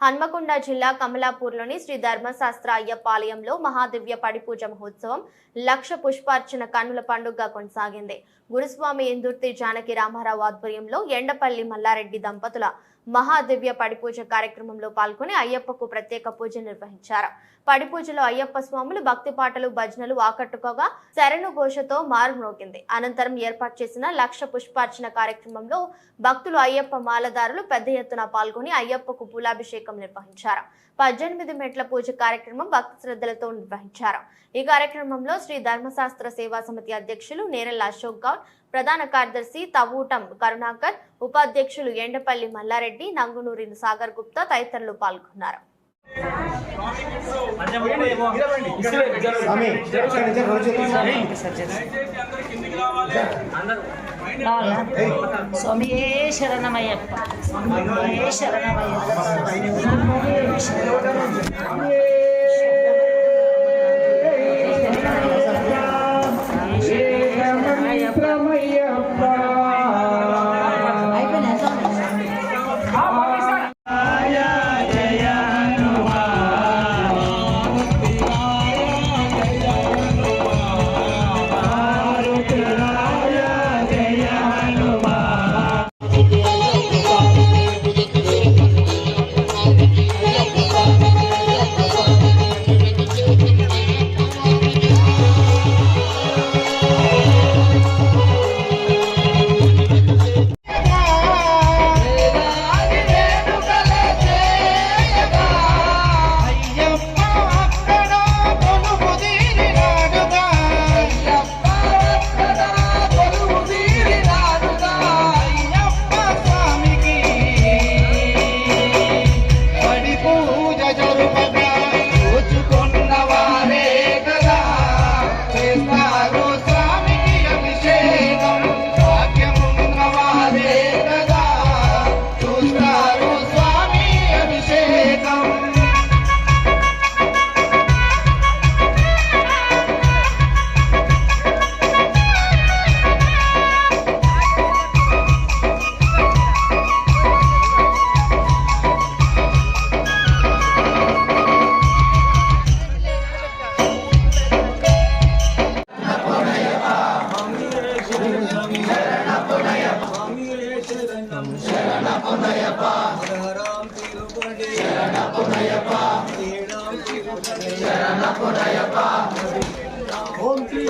హన్మకొండ జిల్లా కమలాపూర్లోని శ్రీ ధర్మశాస్త్ర అయ్యప్ప ఆలయంలో మహాదివ్య పడిపూజ మహోత్సవం లక్ష పుష్పార్చన కన్నుల పండుగగా కొనసాగింది. గురుస్వామి ఇందుర్తి జానకి రామారావు ఆధ్వర్యంలో ఎండపల్లి మల్లారెడ్డి దంపతుల మహాదివ్య పడిపూజ కార్యక్రమంలో పాల్గొని అయ్యప్పకు ప్రత్యేక పూజ నిర్వహించారు. పడిపూజలో అయ్యప్ప స్వాములు భక్తి పాటలు భజనలు ఆకట్టుకోగా శరణు ఘోషతో మారుమ్రోగింది అనంతరం ఏర్పాటు చేసిన లక్ష పుష్పార్చన కార్యక్రమంలో భక్తులు అయ్యప్ప మాలదారులు పెద్ద ఎత్తున పాల్గొని అయ్యప్పకు పూలాభిషేకం నిర్వహించారు. పద్దెనిమిది మెట్ల పూజ కార్యక్రమం భక్తి శ్రద్ధలతో నిర్వహించారు. ఈ కార్యక్రమంలో శ్రీ ధర్మశాస్త్ర సేవా సమితి అధ్యక్షులు నేరెల్ల అశోక్ గౌడ్ ప్రధాన కార్యదర్శి తవూటం కరుణాకర్ ఉపాధ్యక్షులు ఎండపల్లి మల్లారెడ్డి నంగునూరి సాగర్ గుప్తా తదితరులు పాల్గొన్నారు. స్వామి శరణమయ్యప్ప? శరణమయ్యప్ప? புனையப்பா சரணம் திருப்படி சரண புனையப்பா சரண புனையப்பா ஓம் ஸ்ரீ